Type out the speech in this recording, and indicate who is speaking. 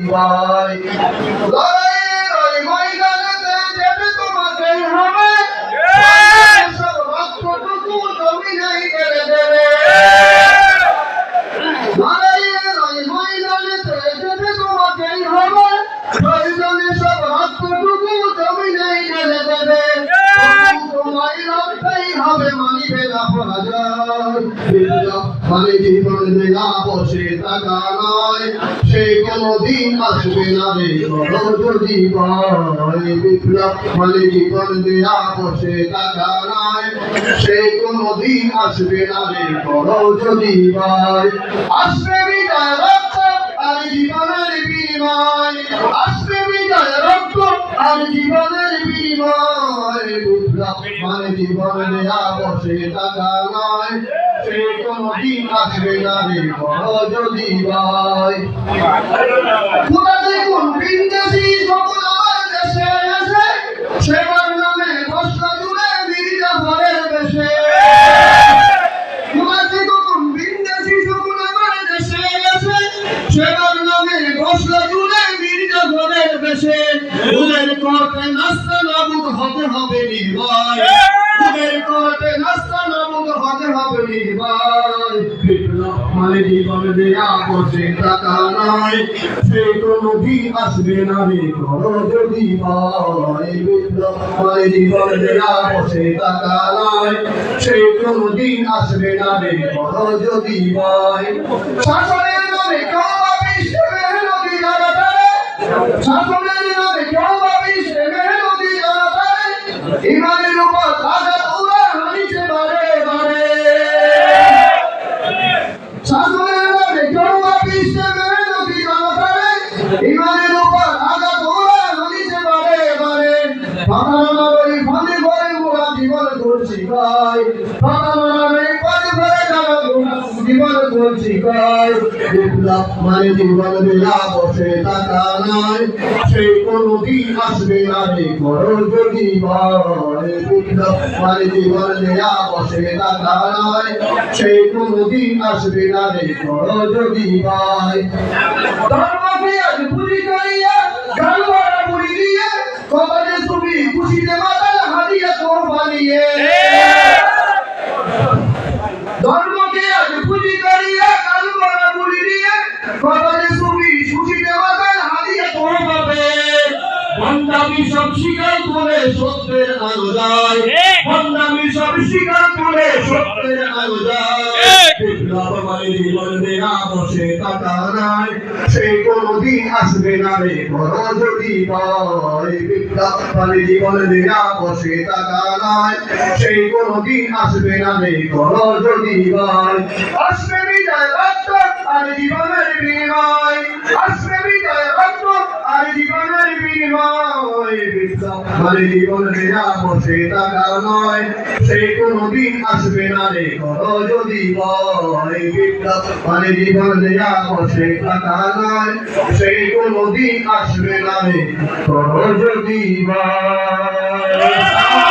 Speaker 1: ভাই লড়াইয়ের না পরাজয় মানে জীবন দেয়া বসে থাকা নয় সে কোনদিন আসবে না রে যদি বিপ্লব মানে জীবন দেয়া বসে থাকা নয় সে কোনদিন আসবে না রে আর জীবনের বিনিময় মানে জীবন বসে থাকা নয় সে কোনদিন আসবে না রে যদি এসে সেবার নামে জুড়ে মির্জা হতে হবে নির্ভয়। ফুলের কোর্টে নাস্তা নাবুদ হতে হবে নির্ভয়। বিপ্লব মানে জীবন দেয়া বসে টাকা নয় সে কোনো দিন আসবে না রে করো যদি ভয় বিপ্লব মানে জীবন দেয়া বসে টাকা নয় সে কোনো দিন আসবে না রে করো যদি ভয় শাসনের নামে কেউ ভাবিস মেহনতি শাসনের জীবন করছি গাই বিপ্লব মানে জীবন দেয়া বসে টাকা নয় সেই কোনো দিন আসবে না রে করো যদি ভয় বিপ্লব মানে জীবন টাকা নয় সেই কোনো দিন আসবে না রে যদি ধর্মকে আজ করিয়া ভণ্ডামি সব স্বীকার করে সত্যের আলো যায়। ভণ্ডামি সব স্বীকার করে সত্যের আলো যায়। বসে টাকা নাই। সেই কোনদিন আসবে না রে বড় যদি বিপ্লব জীবন দেয়া বসে টাকা নাই। কোনদিন আসবে না রে বড় যদি ভয়। আসবে বিদায় রক্ত আর জীবনের বিনিময় আসবে বিদায় রক্ত মানে জীবন দেয়া বসে টাকা নয় সেই কোনদিন আসবে না রে করো যদি ভয়। মানে জীবন দেয়া বসে টাকা নয় সেই কোনদিন আসবে না রে করো যদি ভয়।